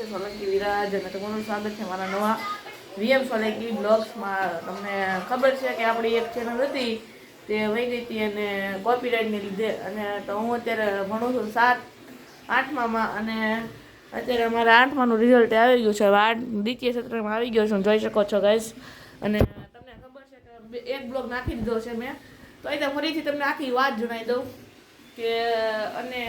છે સોલંકી વિરાજ અને તમારું સ્વાગત છે મારા નવા વીએમ સોલંકી બ્લોગ્સમાં. તમને ખબર છે કે આપણી એક ચેનલ હતી તે વહી ગઈ હતી અને કોપીરાઇટને લીધે. અને તો હું અત્યારે ભણું છું સાત, આઠમામાં અને અત્યારે અમારા આઠમાનું રિઝલ્ટ આવી ગયું છે. હવે આઠ, દ્વિતીય સત્રમાં આવી ગયો છું. જોઈ શકો છો ગાઈસ અને તમને ખબર છે કે એક બ્લોગ નાખી દીધો છે મેં. તો અહીં ફરીથી તમને આખી વાત જણાવી દઉં કે, અને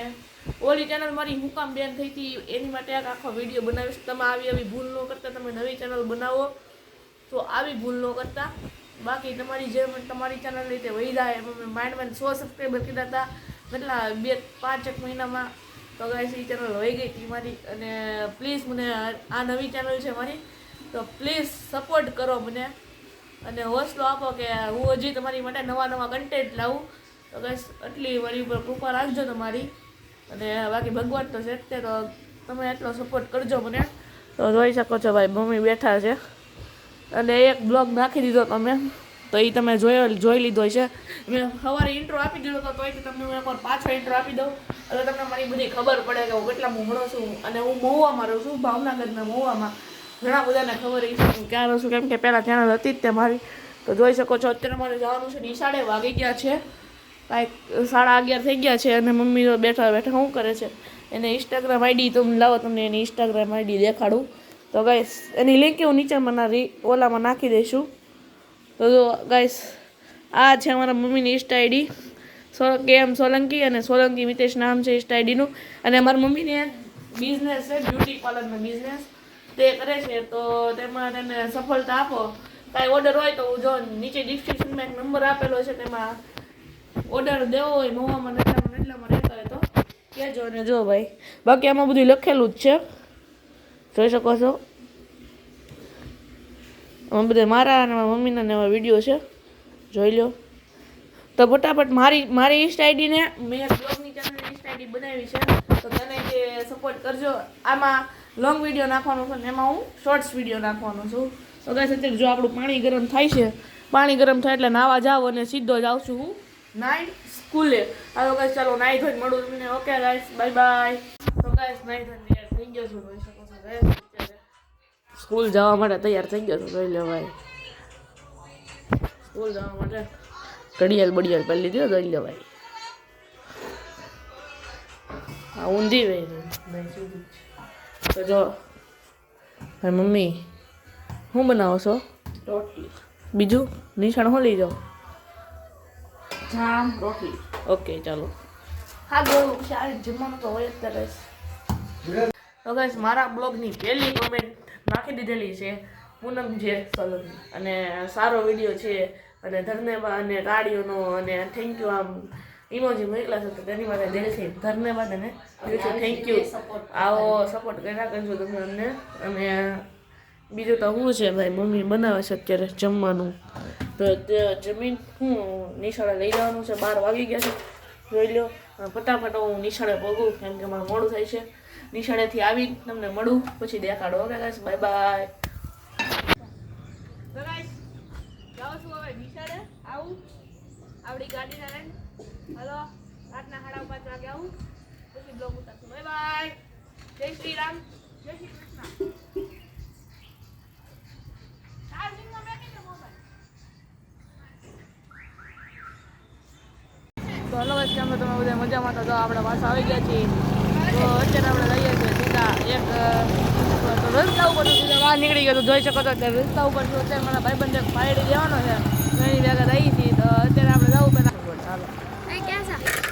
ઓલી ચેનલ મારી હું કામ બેન થઈ હતી, એની માટે એક આખો વીડિયો બનાવીશ. તમે આવી આવી ભૂલ ન કરતા, તમે નવી ચેનલ બનાવો તો આવી ભૂલ ન કરતા. બાકી તમારી જે તમારી ચેનલ રીતે વહી જાય એમાં માઇન્ડ માઇન્ડ સો સબસ્ક્રાઈબર કીધા હતા. કેટલા બે પાંચ એક મહિનામાં તો ગાઈસ એ ચેનલ વહી ગઈ હતી મારી. અને પ્લીઝ મને આ નવી ચેનલ છે મારી, તો પ્લીઝ સપોર્ટ કરો મને. અને હોસલો આપો કે હું હજી તમારી માટે નવા નવા કન્ટેન્ટ લાવું. તો બસ આટલી મારી ઉપર કૃપા રાખજો તમારી. અને બાકી ભગવાન તો છે તે, તો તમે એટલો સપોર્ટ કરજો મને. તો જોઈ શકો છો ભાઈ, મમ્મી બેઠા છે. અને એક બ્લોગ નાખી દીધો તમે, તો એ તમે જોયો, જોઈ લીધો છે. મેં સવારે ઇન્ટ્રો આપી દીધો હતો તોય તમને હું એકવાર પાછો ઇન્ટ્રો આપી દઉં. એટલે તમને મારી બધી ખબર પડે કે હું કેટલા મોહણો છું અને હું મહુવામાં રહું છું, ભાવનગરના મહુવામાં. ઘણા બધાને ખબર છે હું ક્યાં રહું છું, કેમ કે પહેલાં ચેનલ હતી જ તે મારી. તો જોઈ શકો છો, અત્યારે મારે જવાનું છે, નિશાળે વાગી ગયા છે. કાંઈક સાડા અગિયાર થઈ ગયા છે અને મમ્મી તો બેઠા બેઠા શું કરે છે? એને ઇન્સ્ટાગ્રામ આઈડી તમે લાવો તમને એની ઇન્સ્ટાગ્રામ આઈડી દેખાડું. તો ગાઈસ એની લિંક હું નીચે મને રી ઓલામાં નાખી દઈશું. તો જો ગાઈસ આ છે અમારા મમ્મીની ઇન્સ્ટા આઈડી સો કે એમ સોલંકી અને સોલંકી મિતેશ નામ છે ઇન્સ્ટા આઈડીનું અને અમારા મમ્મીને બિઝનેસ છે બ્યુટી પાર્લરનો બિઝનેસ તે કરે છે, તો તેમાં તેને સફળતા આપો. કાંઈ ઓર્ડર હોય તો હું જો નીચે ડિસ્ક્રિપ્શનમાં એક નંબર આપેલો છે તેમાં ઓર્ડર દેવો હોય, મોવામાં એટલામાં ને એટલામાં રહેતા હોય તો. કહેજો અને જો ભાઈ. બાકી આમાં બધું લખેલું જ છે. જોઈ શકો છો. આમાં બધા મારા અને મમ્મીના ને એવા વીડિયો છે. જોઈ લો તો ફટાફટ મારી મારી ઇન્સ્ટા આઈડીને મેં બ્લોગની ચેનલ ઇન્સ્ટા આઈડી બનાવી છે. તો તને જે સપોર્ટ કરજો, આમાં લોંગ વીડિયો નાખવાનો છે ને એમાં હું શોર્ટ્સ વીડિયો નાખવાનો છું. તો ગાઈસ, અત્યારે જો આપણું પાણી ગરમ થાય છે, પાણી ગરમ થાય એટલે નાવા જાવ અને સીધો જ આવું છું હું. નાઈ સ્કૂલે હાલો ગાઈસ ચાલો નાઈ ધોઈને મળું તમને. ઓકે ગાઈસ બાય બાય તો ગાઈસ નાઈ ધોઈને તૈયાર થઈ ગયો છું. જોઈ શકો છો ગાઈસ સ્કૂલ જવા માટે તૈયાર થઈ ગયો છું. જોઈ લો ભાઈ. સ્કૂલ જવા માટે ઘડિયાળ બડિયાળ પહેરી લીધી જોઈ લો ભાઈ. હા ઊંધી જ. તો જો ભાઈ મમ્મી શું બનાવો છો? રોટલી. બીજું નિશાળ શું લઈ જાઓ જામ રોટલી ઓકે ચાલો. હા બહુ સારી જમવાનું તો હોય જ તરસ તો guys, મારા બ્લોગની પહેલી કોમેન્ટ નાખી દીધેલી છે પૂનમ છે સોલંકી અને સારો વીડિયો છે અને ધન્યવાદ અને તાળીઓનો અને થેન્ક યુ આમ ઇમોજી મોકલા છે તો તેની માટે દિલથી ધન્યવાદ અને દિલથી થેન્ક યુ આવો સપોર્ટ કર્યા કરજો તમે અમને. અને બીજું તો શું છે ભાઈ, મમ્મી બનાવે છે અત્યારે જમવાનું. તો જમીન હું નિશાળે લઈ જવાનું છે, બાર વાગી ગયા છે. જોઈ લો ફટાફટ હું નિશાળે ભોગું કેમ કે મારું મોડું થાય છે. નિશાળેથી આવી તમને મળું, પછી દેખાડો, ઓકે ગાઈસ બાય બાય આવડી ગાડીને લઈને હલો, રાતના સાડા પાંચ વાગે આવું. પછી બ્લોગ ઉતારશું. બાય બાય જય શ્રી રામ. જય શ્રી કૃષ્ણ. તો હલો guys, કેમ તમે બધા મજામાં? તો આપણે પાછા આવી ગયા છીએ. તો અત્યારે આપણે જઈએ છીએ સીધા એક તો રસ્તા ઉપર તો સીધા બહાર નીકળી ગયો તો જોઈ શકો છો અત્યારે રસ્તા ઉપર છું. અત્યારે મારા ભાઈબંધ એક પાયડી દેવાનો છે. તો એની જગ્યા રહી છીએ. તો અત્યારે આપણે જવું પહેલાં ચાલો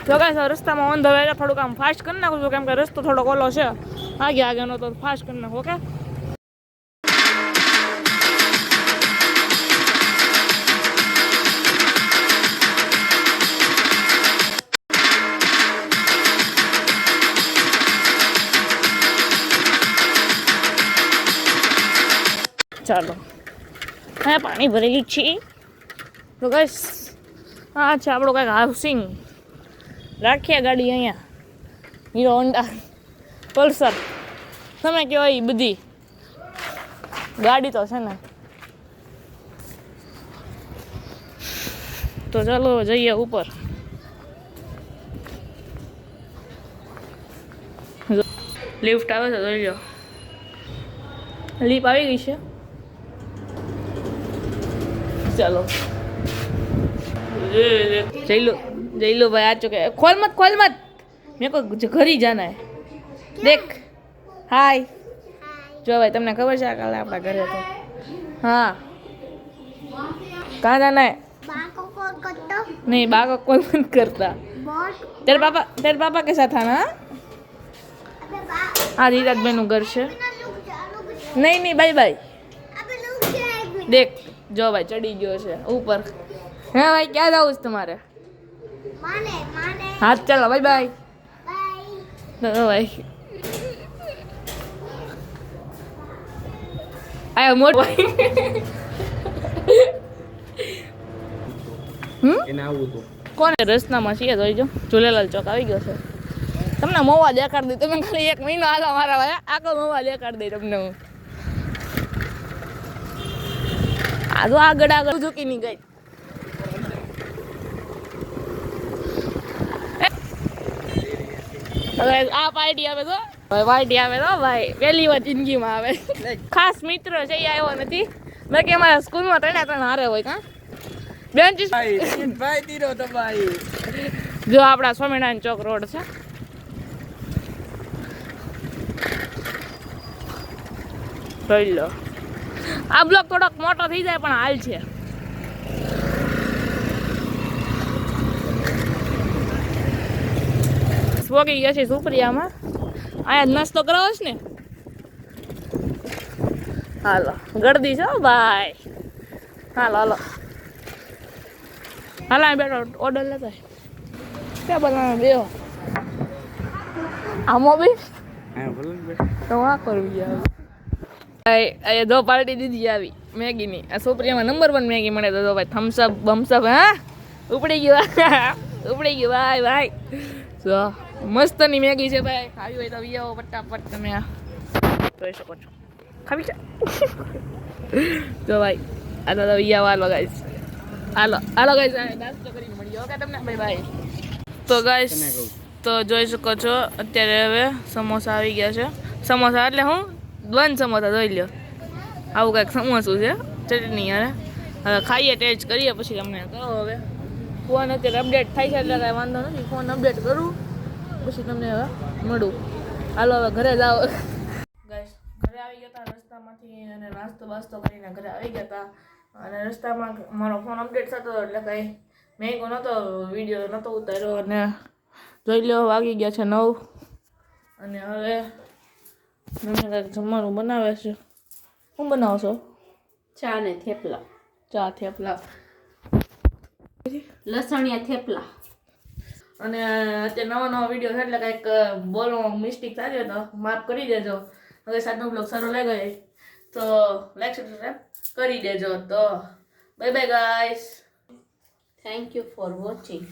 જો કાંઈ રસ્તામાં ઓન ધ વે થોડુંક આમ ફાસ્ટ કરી નાખું છું. કેમ કે રસ્તો થોડોક ઓલો છે. આગે આગેનો તો ફાસ્ટ કરી નાખો ઓકે ચાલો. હા પાણી ભરેલી છે. તો ગઈશ હા છે આપણો કાંઈક હાઉસિંગ રાખીએ ગાડી અહીંયા. હીરો હોન્ડા પલ્સર તમે કહો એ બધી. ગાડી તો છે ને. તો ચાલો જઈએ ઉપર. લિફ્ટ આવે છે, જોઈ લો. લીપ આવી ગઈ છે. ચાલો. જઈ લો જઈ લો ભાઈ આ ચોકે ખોલ મત ખોલ મત. મેં કોઈ ઘરી જાના દેખ. હાય. જો ભાઈ તમને ખબર છે આ કાલે આપણા ઘરે તો. હા. કાં જાના નહીં બાકો કોલ મત કરતા. તેરે પાપા તેરે પાપા કે સાથ હા? આ ધીરાજભાઈનું ઘર છે. નહીં નહીં બાય બાય. જો ભાઈ ચડી ગયો છે ઉપર. હે ભાઈ ક્યાં જવું છે તમારે? હા ચાલો બાય બાય. ભાઈ. આયો મોટો કોને રસ્તામાં છીએ જોઈજો ઝૂલેલાલ ચોક આવી ગયો છે. તમને મોવા દેખાડી દઈ તમે ખાલી એક મહિનો હાલો મારા ભાઈ. આખો મોવા દેખાડી દઈ તમને હું. આ તો આગળ આગળ ઝૂકી ની ગઈ. હવે આ પાર્ટી આવે તો? પાર્ટી આવે તો ભાઈ પહેલી વાર જિંદગીમાં આવે. ખાસ મિત્ર છે એ આવ્યો નથી. બાકી અમારા સ્કૂલમાં ત્રણે ત્રણ હારે હોય કાં? બેન્ચીસ ભાઈ ભાઈ દીરો તો ભાઈ. જો આપણા સ્વામિનારાયણ ચોક રોડ છે. જોઈ લો. આ બ્લોક થોડોક મોટો થઈ જાય પણ હાલ છે. સ્વગી ગયા છે સુપ્રિયામાં. અહીંયા નાસ્તો કરાવો છે ને? હાલો ગળદી છે ભાઈ. હાલો હાલો. હાલો બેઠો ઓર્ડર લેતા. ક્યાં બનાવે બે આમો બી? તો આ કરવી આવે એ દો પાર્ટી દીધી આવી મેગીની. આ સોપરીયામાં નંબર વન મેગી મળે તો ભાઈ થમ્સઅપ બમ્સઅપ હા? ઉપડી ગયું ઉપડી ગયું ભાઈ ભાઈ. જો મસ્તની મેગી છે ભાઈ. ખાવી હોય તો વિયાવો ફટાફટ તમે જોઈ શકો છો. ખાવી છે? જો ભાઈ આ તો વિયાવો હાલો ગાઈસ હાલો હાલો ગાઈસ નાસ્તો કરી મળીએ ઓકે તમને ભાઈ ભાઈ? તો ગાઈસ તો જોઈ શકો છો અત્યારે હવે સમોસા આવી ગયા છે. સમોસા એટલે હું? બંધ સમોસા જોઈ લ્યો. આવું કંઈક સમોસું છે, ચટણી અરે હવે ખાઈએ ટેસ્ટ કરીએ, પછી તમને કહો હવે. ફોન અત્યારે અપડેટ થાય છે એટલે કાંઈ વાંધો નથી. ફોન અપડેટ કરું, પછી તમને હવે મળું. હાલો, હવે ઘરે જાઓ ગાઈસ ઘરે આવી ગયા હતા રસ્તામાંથી અને નાસ્તો બાસ્તો કરીને ઘરે આવી ગયા હતા અને રસ્તામાં મારો ફોન અપડેટ થતો એટલે કંઈ મેંગો નહોતો વીડિયો નહોતો ઉતાર્યો અને જોઈ લો વાગી ગયા છે નવ. અને હવે મમ્મી કાંઈક જમવાનું બનાવે છે? શું બનાવશો ચા ને થેપલા. ચા થેપલા. લસણિયા થેપલા. અને અત્યારે નવા નવા વીડિયો છે એટલે કંઈક બોલવામાં મિસ્ટેક થાય તો માફ કરી દેજો. હવે સાતનો બ્લોગ સારો લાગ્યો તો લાઈક સબસ્ક્રાઈબ કરી દેજો. તો bye bye guys thank you for watching